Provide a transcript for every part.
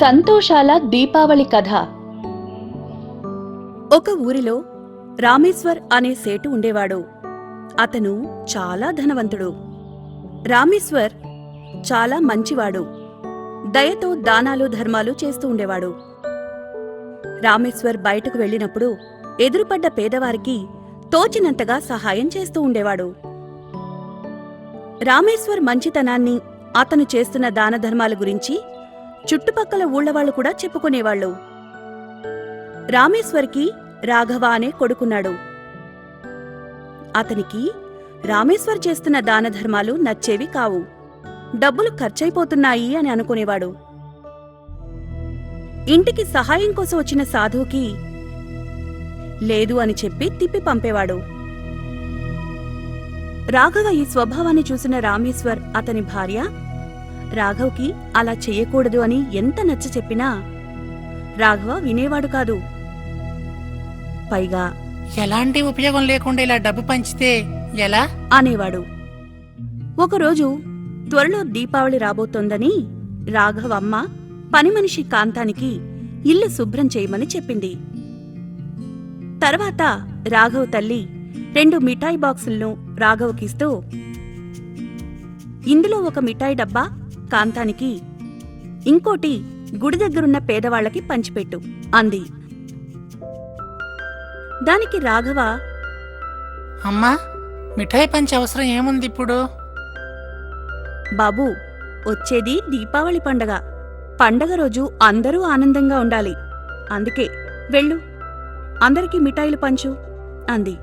సంతోషాల దీపావళి కథ. ఒక ఊరిలో రామేశ్వర్ అనే సేటు ఉండేవాడు. అతను చాలా ధనవంతుడు. రామేశ్వర్ చాలా మంచివాడు. దయతో దానాలు ధర్మాలు చేస్తూ ఉండేవాడు. రామేశ్వర్ బయటకు వెళ్ళినప్పుడు ఎదురుపడ్డ పేదవారికి తోచినంతగా సహాయం చేస్తూ ఉండేవాడు. రామేశ్వర్ మంచితనాన్ని అతను చేస్తున్న దానధర్మాల గురించి చుట్టుపక్కల ఊళ్ళవాళ్ళు కూడా చెప్పుకునేవాళ్ళు. రామేశ్వర్కి రాఘవ అనే కొడుకున్నాడు. అతనికి రామేశ్వర్ చేస్తున్న దానధర్మాలు నచ్చేవి కావు. డబ్బులు ఖర్చయిపోతున్నాయి అని అనుకునేవాడు. ఇంటికి సహాయం కోసం వచ్చిన సాధువుకి లేదు అని చెప్పి తిప్పి పంపేవాడు. రాఘవ ఈ స్వభావాన్ని చూసిన రామేశ్వర్ అతని భార్య రాఘవ్కి అలా చెయ్యకూడదు అని ఎంత నచ్చ చెప్పినా రాఘవ వినేవాడు కాదు. పైగా ఎలాంటి ఉపయోగం లేకుండా ఇలా డబ్బు పంచితే ఎలా? అనేవాడు. ఒకరోజు త్వరలో దీపావళి రాబోతోందని రాఘవమ్మ పనిమనిషి కాంతానికి ఇల్లు శుభ్రం చేయమని చెప్పింది. తర్వాత రాఘవ్ తల్లి రెండు మిఠాయి బాక్సులను రాఘవ్కిస్తూ ఇందులో ఒక మిఠాయి డబ్బా కాంతానికి ఇంకోటి గుడి దగ్గరున్న పేదవాళ్ళకి పంచిపెట్టు అంది. దానికి రాఘవ అమ్మా మిఠాయి పంచే అవసరం ఏముంది ఇప్పుడు? బాబూ వచ్చేది దీపావళి పండగ. పండగ రోజు అందరూ ఆనందంగా ఉండాలి. అందుకే వెళ్ళు. అందరికీ మిఠాయిలు పంచు అంది.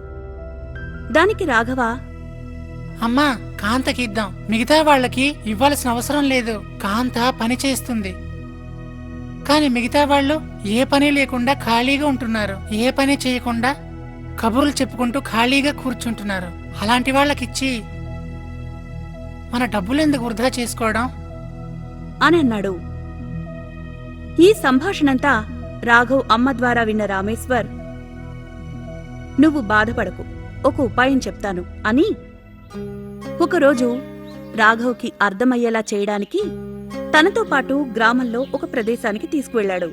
దానికి రాఘవ అమ్మా కాంతకి ఇద్దాం. మిగతా వాళ్ళకి ఇవ్వాల్సిన అవసరం లేదు. కాంత పని చేస్తుంది. కానీ మిగతా వాళ్ళు ఏ పని లేకుండా ఖాళీగా ఉంటున్నారు. ఏ పని చేయకుండా కబుర్లు చెప్పుకుంటూ ఖాళీగా కూర్చుంటున్నారు. అలాంటి వాళ్ళకిచ్చి మన డబ్బులు ఎందుకు వృధా చేసుకోవడం? అని అన్నాడు. ఈ సంభాషణంతా రాఘవ్ అమ్మ ద్వారా విన్న రామేశ్వర్ నువ్వు బాధపడకు. ఒక ఉపాయం చెప్తాను అని ఒకరోజు రాఘవ్కి అర్థమయ్యేలా చేయడానికి తనతో పాటు గ్రామంలో ఒక ప్రదేశానికి తీసుకువెళ్ళాడు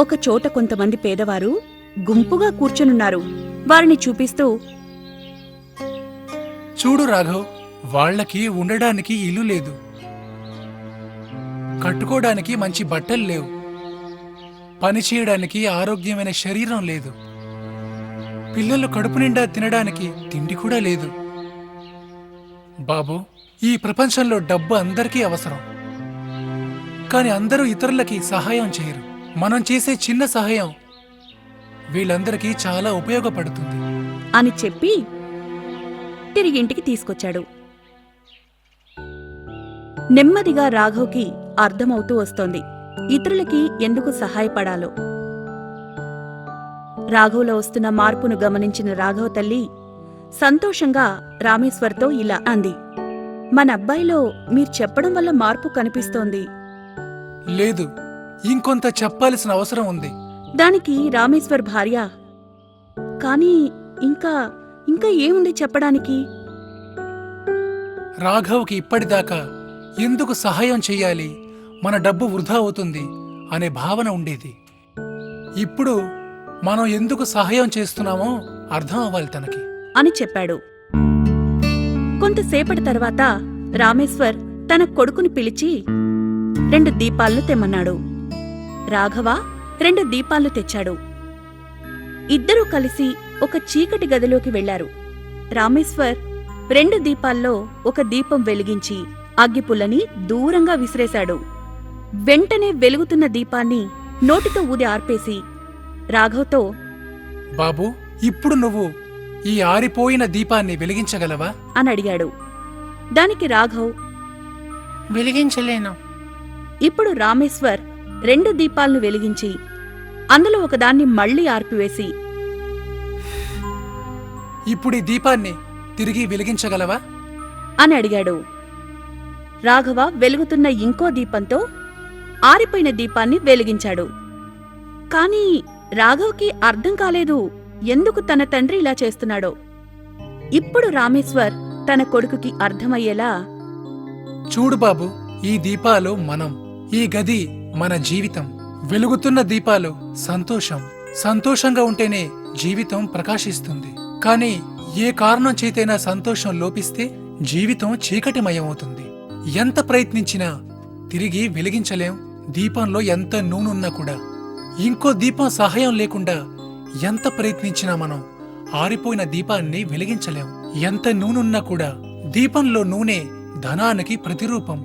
ఒక చోట కొంతమంది పేదవారు గుంపుగా కూర్చునున్నారు. వారిని చూపిస్తూ చూడు రాఘవ్ వాళ్ళకి ఉండడానికి ఇల్లు లేదు. కట్టుకోవడానికి మంచి బట్టలు లేవు. పని చేయడానికి ఆరోగ్యమైన శరీరం లేదు. పిల్లలు కడుపు నిండా తినడానికి తిండి కూడా లేదు. బాబు. ఈ ప్రపంచంలో డబ్బు అందరికీ అవసరం. కానీ అందరూ ఇతరులకి సహాయం చేయరు. మనం చేసే చిన్న సహాయం వీళ్ళందరికీ చాలా ఉపయోగపడుతుంది. అని చెప్పి తిరిగింటికి తీసుకొచ్చాడు. నెమ్మదిగా రాఘవ్కి అర్థమవుతూ వస్తోంది. ఇతరులకి ఎందుకు సహాయపడాలో. రాఘవ్లో వస్తున్న మార్పును గమనించిన రాఘవ తల్లి సంతోషంగా రామేశ్వర్తో ఇలా అంది. మన అబ్బాయిలో మీరు చెప్పడం వల్ల మార్పు కనిపిస్తోంది. లేదు ఇంకొంత చెప్పాల్సిన అవసరం ఉంది. దానికి రామేశ్వర్ భార్య కానీ ఇంకా ఇంకా ఏముంది చెప్పడానికి? రాఘవ్కి ఇప్పటిదాకా ఎందుకు సహాయం చెయ్యాలి? మన డబ్బు వృధా అవుతుంది అనే భావన ఉండేది. ఇప్పుడు మనం ఎందుకు సహాయం చేస్తున్నామో అర్థం అవ్వాలి తనకి. అని చెప్పాడు. కొంతసేపటి తర్వాత రామేశ్వర్ తన కొడుకుని పిలిచి రెండు దీపాలను తెమ్మన్నాడు. రాఘవ రెండు దీపాలు తెచ్చాడు. ఇద్దరూ కలిసి ఒక చీకటి గదిలోకి వెళ్ళారు రామేశ్వర్ రెండు దీపాల్లో ఒక దీపం వెలిగించి అగ్గిపుల్లని దూరంగా విసిరేశాడు. వెంటనే వెలుగుతున్న దీపాన్ని నోటితో ఊది ఆర్పేసి రాఘవ్తో బాబు ఇప్పుడు నువ్వు ఈ ఆరిపోయిన దీపాన్ని వెలిగించగలవా? అని అడిగాడు. దానికి రాఘవ్ వెలిగించలేను. ఇప్పుడు రామేశ్వర్ రెండు దీపాలను వెలిగించి అందులో ఒకదాన్ని మళ్ళీ ఆర్పివేసి ఇప్పుడు ఈ దీపాన్ని తిరిగి వెలిగించగలవా? అని అడిగాడు. రాఘవ వెలుగుతున్న ఇంకో దీపంతో ఆరిపోయిన దీపాన్ని వెలిగించాడు. కాని రాఘవ్కి అర్థం కాలేదు. ఎందుకు తన తండ్రి ఇలా చేస్తున్నాడో. ఇప్పుడు రామేశ్వర్ తన కొడుకుకి అర్థమయ్యేలా చూడు బాబు ఈ దీపాలు మనం ఈ గది మన జీవితం. వెలుగుతున్న దీపాలు సంతోషం. సంతోషంగా ఉంటేనే జీవితం ప్రకాశిస్తుంది. కానీ ఏ కారణం చేతైనా సంతోషం లోపిస్తే జీవితం చీకటిమయమవుతుంది. ఎంత ప్రయత్నించినా తిరిగి వెలిగించలేం. దీపంలో ఎంత నూనెన్నా కూడా. ఇంకో దీపం సహాయం లేకుండా ఎంత ప్రయత్నించినా మనం ఆరిపోయిన దీపాన్ని వెలిగించలేం. ఎంత నూనెన్నా కూడా దీపంలో నూనె ధనానికి ప్రతిరూపం.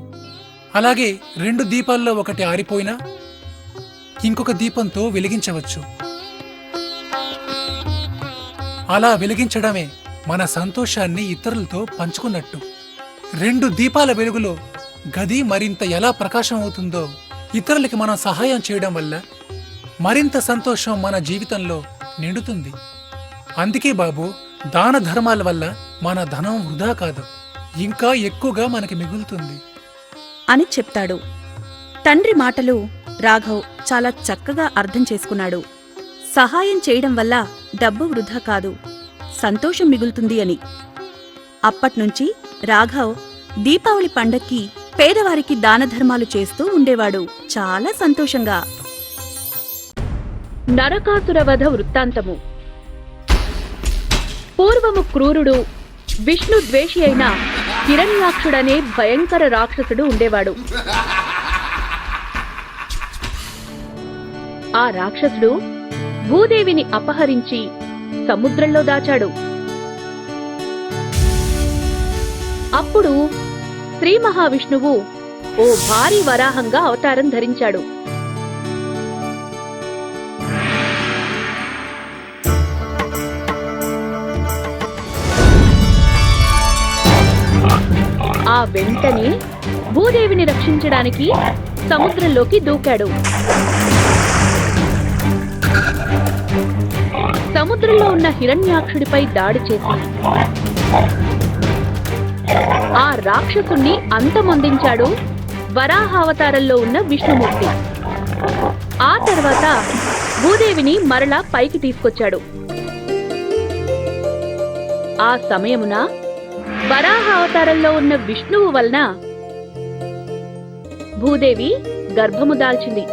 అలాగే రెండు దీపాల్లో ఒకటి ఆరిపోయినా ఇంకొక దీపంతో వెలిగించవచ్చు. అలా వెలిగించడమే మన సంతోషాన్ని ఇతరులతో పంచుకున్నట్టు. రెండు దీపాల వెలుగులో గది మరింత ఎలా ప్రకాశం అవుతుందో ఇతరులకి మనం సహాయం చేయడం వల్ల మరింత సంతోషం మన జీవితంలో నిండుతుంది. అందుకే బాబు దాన ధర్మాల వల్ల మన ధనం వృధా కాదు ఇంకా ఎక్కువగా మనకి మిగులుతుంది. అని చెప్తాడు. తండ్రి మాటలు రాఘవ్ చాలా చక్కగా అర్థం చేసుకున్నాడు. సహాయం చేయడం వల్ల డబ్బు వృధా కాదు సంతోషం మిగులుతుంది అని. అప్పట్నుంచి రాఘవ్ దీపావళి పండక్కి పేదవారికి దానధర్మాలు చేస్తూ ఉండేవాడు. చాలా సంతోషంగా. నరకాసురవధ వృత్తాంతము. పూర్వము క్రూరుడు విష్ణు ద్వేషి అయిన హిరణ్యాక్షుడనే భయంకర రాక్షసుడు ఉండేవాడు. ఆ రాక్షసుడు భూదేవిని అపహరించి సముద్రంలో దాచాడు. అప్పుడు శ్రీ మహావిష్ణువు ఓ భారీ వరాహంగా అవతారం ధరించాడు. ఆ వెంటనే భూదేవిని రక్షించడానికి సముద్రంలోకి దూకాడు. సముద్రంలో ఉన్న హిరణ్యాక్షుడిపై దాడి చేసి ఆ రాక్షసుణ్ణి అంతమొందించాడు వరాహావతారంలో ఉన్న విష్ణుమూర్తి. ఆ తర్వాత భూదేవిని మరలా పైకి తీసుకొచ్చాడు. ఆ సమయమున వరాహ అవతారంలో ఉన్న విష్ణువు వలన భూదేవి గర్భము దాల్చింది.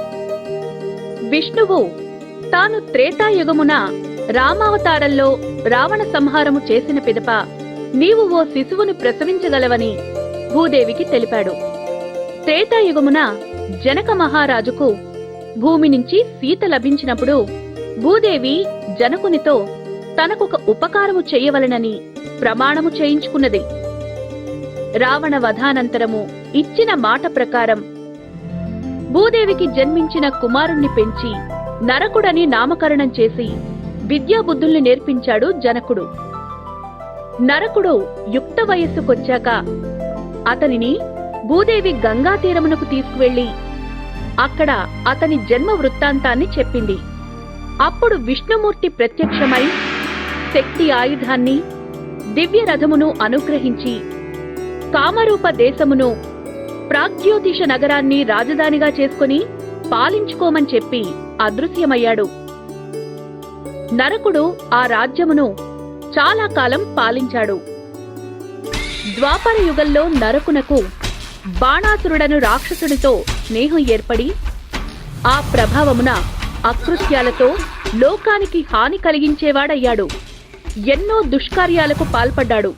విష్ణువు తాను త్రేతాయుగమున రామావతారంలో రావణ సంహారము చేసిన పిదప నీవు ఓ శిశువును ప్రసవించగలవని భూదేవికి తెలిపాడు. త్రేతాయుగమున జనక మహారాజుకు భూమి నుంచి సీత లభించినప్పుడు భూదేవి జనకునితో తనకొక ఉపకారము చేయవలనని ప్రమాణము చేయించుకున్నది. రావణ వధానంతరము ఇచ్చిన మాట ప్రకారం భూదేవికి జన్మించిన కుమారుణ్ణి పెంచి నరకుడని నామకరణం చేసి విద్యాబుద్ధుల్ని నేర్పించాడు జనకుడు. నరకుడు యుక్త వయస్సుకొచ్చాక అతనిని భూదేవి గంగా తీరమునకు తీసుకువెళ్ళి అక్కడ అతని జన్మ వృత్తాంతాన్ని చెప్పింది. అప్పుడు విష్ణుమూర్తి ప్రత్యక్షమై శక్తి ఆయుధాన్ని దివ్య రథమును అనుగ్రహించి కామరూప దేశమును ప్రాగ్జ్యోతిష నగరాన్ని రాజధానిగా చేసుకుని పాలించుకోమని చెప్పి అదృశ్యమయ్యాడు. నరకుడు ఆ రాజ్యమును చాలా కాలం పాలించాడు. ద్వాపర యుగంలో నరకునకు బాణాసురుడను రాక్షసునితో స్నేహం ఏర్పడి ఆ ప్రభావమున అకృత్యాలతో లోకానికి హాని కలిగించేవాడయ్యాడు. ఎన్నో దుష్కార్యాలకు పాల్పడ్డాడు.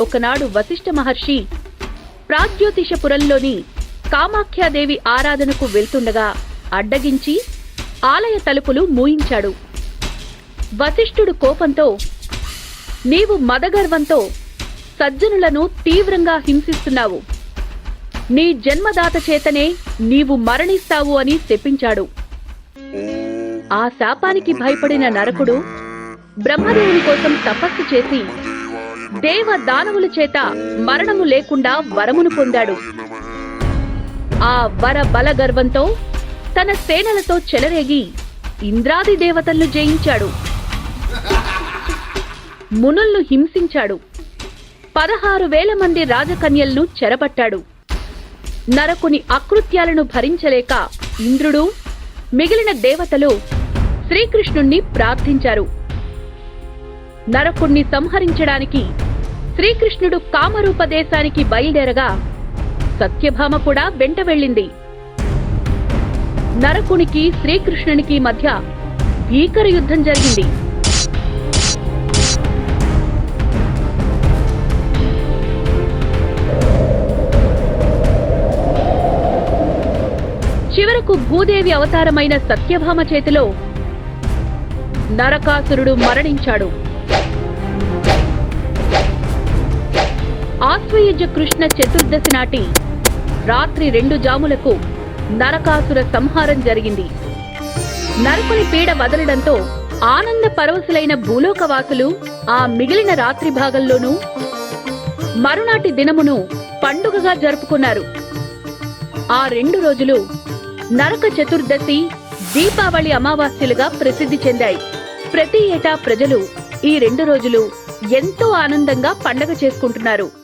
ఒకనాడు వశిష్ఠ మహర్షి ప్రాగ్జ్యోతిషపురంలోని కామాఖ్యాదేవి ఆరాధనకు వెళ్తుండగా అడ్డగించి ఆలయ తలుపులు మూయించాడు. వశిష్ఠుడు కోపంతో నీవు మదగర్వంతో సజ్జనులను తీవ్రంగా హింసిస్తున్నావు. నీ జన్మదాత చేతనే నీవు మరణిస్తావు అని శపించాడు. ఆ శాపానికి భయపడిన నరకుడు బ్రహ్మదేవుని కోసం తపస్సు చేసి దేవ దానవుల చేత మరణము లేకుండా వరమును పొందాడు. ఆ వర బల గర్వంతో తన సేనలతో చెలరేగి ఇంద్రాది దేవతలను జయించాడు. మునుల్ను హింసించాడు. పదహారు వేల మంది రాజకన్యలను చెరపట్టాడు. నరకుని అకృత్యాలను భరించలేక ఇంద్రుడు మిగిలిన దేవతలు శ్రీకృష్ణుణ్ణి ప్రార్థించారు. నరకుణ్ణి సంహరించడానికి శ్రీకృష్ణుడు కామరూపదేశానికి బయలుదేరగా సత్యభామ కూడా వెంట వెళ్ళింది. నరకునికి శ్రీకృష్ణునికి మధ్య భీకర యుద్ధం జరిగింది. చివరకు భూదేవి అవతారమైన సత్యభామ చేతిలో నరకాసురుడు మరణించాడు. ఆశ్వయుజ కృష్ణ చతుర్దశి నాటి రాత్రి రెండు జాములకు నరకాసుర సంహారం జరిగింది. నరకుని పీడ వదలడంతో ఆనంద పరవశులైన భూలోకవాసులు ఆ మిగిలిన రాత్రి భాగంలోనూ మరునాటి దినమును పండుగగా జరుపుకున్నారు. ఆ రెండు రోజులు నరక చతుర్దశి దీపావళి అమావాస్యలుగా ప్రసిద్ధి చెందాయి. ప్రతి ఏటా ప్రజలు ఈ రెండు రోజులు ఎంతో ఆనందంగా పండగ చేసుకుంటున్నారు.